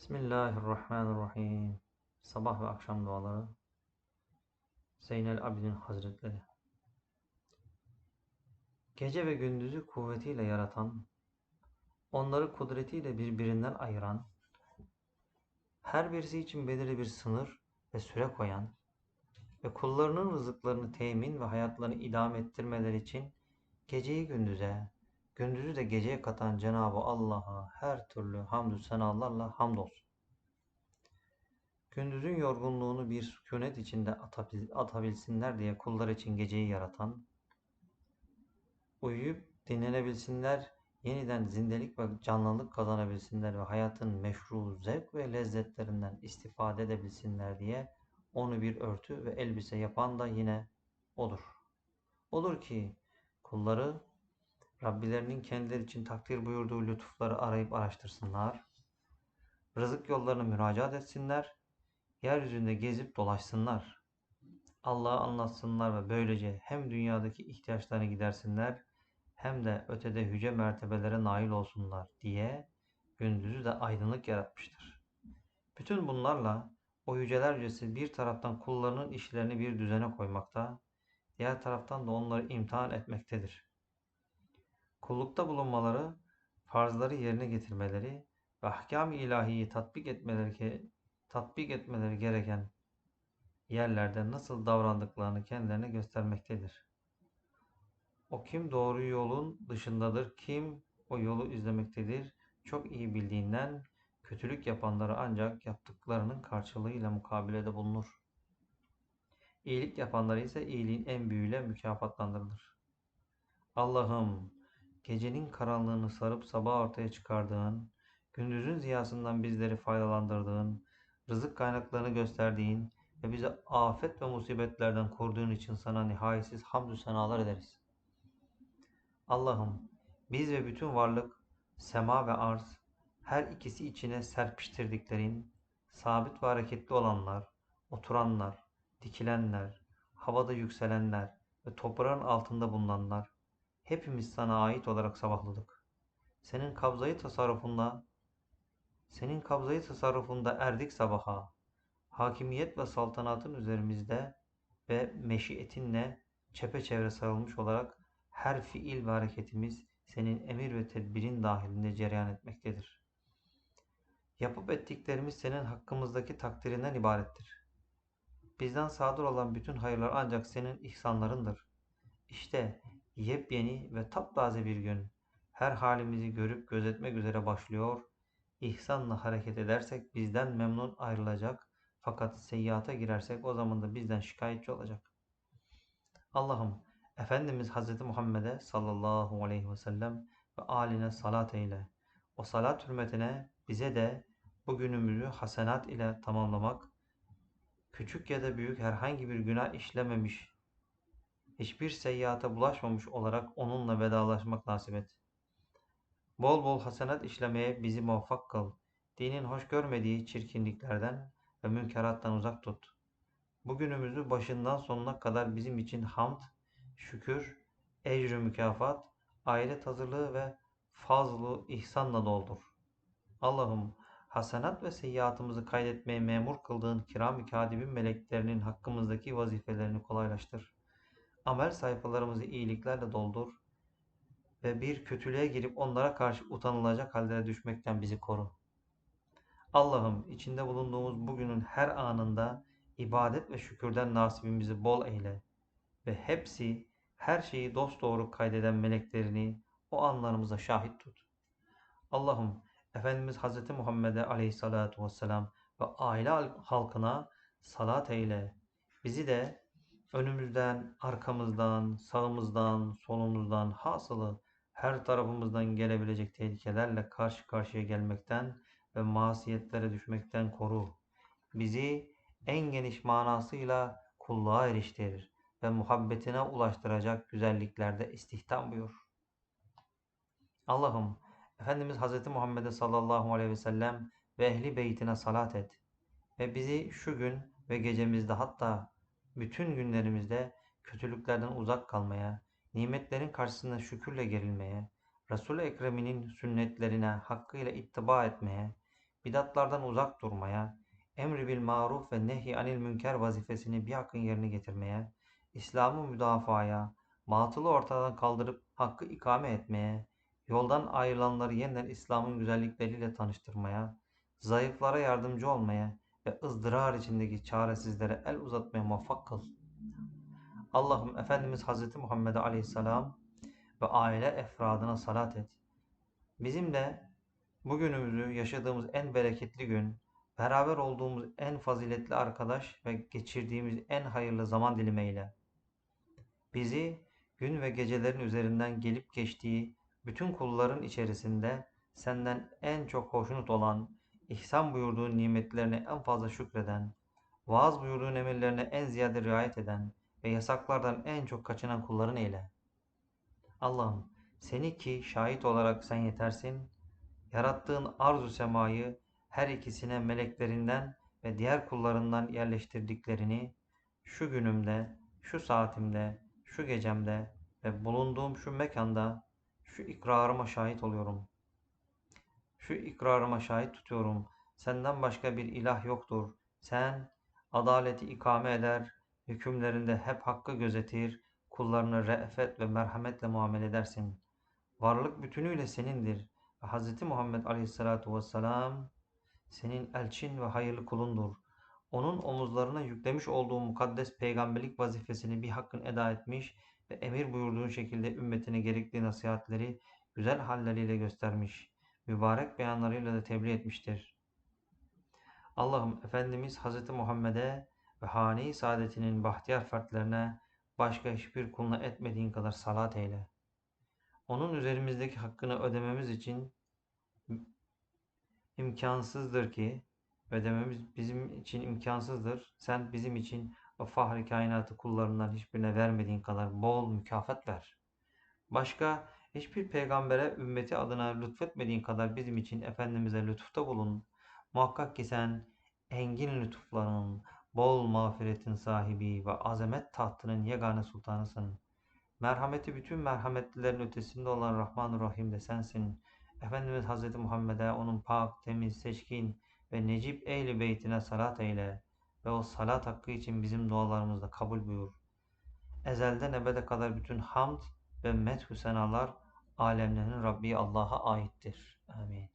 Bismillahirrahmanirrahim. Sabah ve akşam duaları. Zeynel Abidin Hazretleri. Gece ve gündüzü kuvvetiyle yaratan, onları kudretiyle birbirinden ayıran, her birisi için belirli bir sınır ve süre koyan ve kullarının rızıklarını temin ve hayatlarını idame ettirmeleri için geceyi gündüze, gündüzü de geceye katan Cenab-ı Allah'a her türlü hamdü senalarla hamdolsun. Gündüzün yorgunluğunu bir sükunet içinde atabilsinler diye kullar için geceyi yaratan, uyuyup dinlenebilsinler, yeniden zindelik ve canlılık kazanabilsinler ve hayatın meşru zevk ve lezzetlerinden istifade edebilsinler diye onu bir örtü ve elbise yapan da yine odur. Olur ki kulları Rabbilerinin kendileri için takdir buyurduğu lütufları arayıp araştırsınlar. Rızık yollarını müracaat etsinler. Yeryüzünde gezip dolaşsınlar. Allah'ı anlatsınlar ve böylece hem dünyadaki ihtiyaçlarını gidersinler hem de ötede yüce mertebelere nail olsunlar diye gündüzü de aydınlık yaratmıştır. Bütün bunlarla o yüceler yücesi bir taraftan kullarının işlerini bir düzene koymakta, diğer taraftan da onları imtihan etmektedir. Kullukta bulunmaları, farzları yerine getirmeleri ve ahkam-ı ilahiyi tatbik etmeleri, tatbik etmeleri gereken yerlerde nasıl davrandıklarını kendilerine göstermektedir. O kim doğru yolun dışındadır, kim o yolu izlemektedir, çok iyi bildiğinden kötülük yapanları ancak yaptıklarının karşılığıyla mukabelede bulunur. İyilik yapanları ise iyiliğin en büyüğüyle mükafatlandırılır. Allah'ım gecenin karanlığını sarıp sabah ortaya çıkardığın, gündüzün ziyasından bizleri faydalandırdığın, rızık kaynaklarını gösterdiğin ve bizi afet ve musibetlerden koruduğun için sana nihayetsiz hamdü senalar ederiz. Allah'ım biz ve bütün varlık, sema ve arz, her ikisi içine serpiştirdiklerin, sabit ve hareketli olanlar, oturanlar, dikilenler, havada yükselenler ve toprağın altında bulunanlar, hepimiz sana ait olarak sabahladık. Senin kabzayı tasarrufunda, senin kabzayı tasarrufunda erdik sabaha. Hakimiyet ve saltanatın üzerimizde ve meşiyetinle çepeçevre sarılmış olarak her fiil ve hareketimiz senin emir ve tedbirin dahilinde cereyan etmektedir. Yapıp ettiklerimiz senin hakkımızdaki takdirinden ibarettir. Bizden sadır olan bütün hayırlar ancak senin ihsanlarındır. İşte yepyeni ve taptaze bir gün her halimizi görüp gözetmek üzere başlıyor. İhsanla hareket edersek bizden memnun ayrılacak fakat seyyata girersek o zaman da bizden şikayetçi olacak. Allah'ım Efendimiz Hz. Muhammed'e sallallahu aleyhi ve sellem ve aline salat eyle. O salat hürmetine bize de bu günümüzü hasenat ile tamamlamak, küçük ya da büyük herhangi bir günah işlememiş hiçbir seyyata bulaşmamış olarak onunla vedalaşmak nasip et. Bol bol hasenat işlemeye bizi muvaffak kıl. Dinin hoş görmediği çirkinliklerden ve münkerattan uzak tut. Bugünümüzü başından sonuna kadar bizim için hamd, şükür, ecrü mükafat, ahiret hazırlığı ve fazlu ihsanla doldur. Allah'ım hasenat ve seyyiatımızı kaydetmeye memur kıldığın kiram-ı meleklerinin hakkımızdaki vazifelerini kolaylaştır amel sayfalarımızı iyiliklerle doldur ve bir kötülüğe girip onlara karşı utanılacak hallere düşmekten bizi koru. Allah'ım içinde bulunduğumuz bugünün her anında ibadet ve şükürden nasibimizi bol eyle ve hepsi her şeyi dosdoğru kaydeden meleklerini o anlarımıza şahit tut. Allah'ım Efendimiz Hz. Muhammed'e aleyhissalatu vesselam ve aile halkına salat eyle. Bizi de önümüzden, arkamızdan, sağımızdan, solumuzdan, hasılı her tarafımızdan gelebilecek tehlikelerle karşı karşıya gelmekten ve masiyetlere düşmekten koru. Bizi en geniş manasıyla kulluğa eriştirir ve muhabbetine ulaştıracak güzelliklerde istihdam buyur. Allah'ım Efendimiz Hz. Muhammed'e sallallahu aleyhi ve sellem ve ehli beytine salat et ve bizi şu gün ve gecemizde hatta bütün günlerimizde kötülüklerden uzak kalmaya, nimetlerin karşısında şükürle gerilmeye, Resul-i Ekrem'inin sünnetlerine hakkıyla ittiba etmeye, bidatlardan uzak durmaya, emri bil maruf ve nehy anil münker vazifesini bir hakkın yerine getirmeye, İslam'ı müdafaya, batılı ortadan kaldırıp hakkı ikame etmeye, yoldan ayrılanları yeniden İslam'ın güzellikleriyle tanıştırmaya, zayıflara yardımcı olmaya ve ızdırar içindeki çaresizlere el uzatmaya muvaffak kıl. Allah'ım Efendimiz Hazreti Muhammed Aleyhisselam ve aile efradına salat et. Bizim de bugünümüzü yaşadığımız en bereketli gün, beraber olduğumuz en faziletli arkadaş ve geçirdiğimiz en hayırlı zaman dilimi eyle. Bizi gün ve gecelerin üzerinden gelip geçtiği bütün kulların içerisinde senden en çok hoşnut olan, ihsan buyurduğun nimetlerine en fazla şükreden, vaaz buyurduğun emirlerine en ziyade riayet eden ve yasaklardan en çok kaçınan kulların eyle. Allah'ım seni ki şahit olarak sen yetersin, yarattığın arzu semayı her ikisine meleklerinden ve diğer kullarından yerleştirdiklerini şu günümde, şu saatimde, şu gecemde ve bulunduğum şu mekanda şu ikrarıma şahit oluyorum. Şu ikrarıma şahit tutuyorum. Senden başka bir ilah yoktur. Sen adaleti ikame eder, hükümlerinde hep hakkı gözetir, kullarını re'fet ve merhametle muamele edersin. Varlık bütünüyle senindir ve Hz. Muhammed Aleyhisselatü Vesselam senin elçin ve hayırlı kulundur. Onun omuzlarına yüklemiş olduğu mukaddes peygamberlik vazifesini bir hakkın eda etmiş ve emir buyurduğun şekilde ümmetine gerekli nasihatleri güzel halleriyle göstermiş, mübarek beyanlarıyla da tebliğ etmiştir. Allah'ım Efendimiz Hz. Muhammed'e ve hane-i saadetinin bahtiyar fertlerine başka hiçbir kuluna etmediğin kadar salat eyle. Onun üzerimizdeki hakkını ödememiz için imkansızdır ki ödememiz bizim için imkansızdır. Sen bizim için o fahri kainatı kullarından hiçbirine vermediğin kadar bol mükafat ver. Başka hiçbir peygambere ümmeti adına lütfetmediğin kadar bizim için Efendimiz'e lütufta bulun. Muhakkak ki sen engin lütufların, bol mağfiretin sahibi ve azamet tahtının yegane sultanısın. Merhameti bütün merhametlilerin ötesinde olan Rahman Rahim de sensin. Efendimiz Hazreti Muhammed'e onun pak, temiz, seçkin ve necip ehli beytine salat eyle ve o salat hakkı için bizim dualarımızı da kabul buyur. Ezelden ebede kadar bütün hamd ve methü senalar alemlerin Rabbi Allah'a aittir. Amin.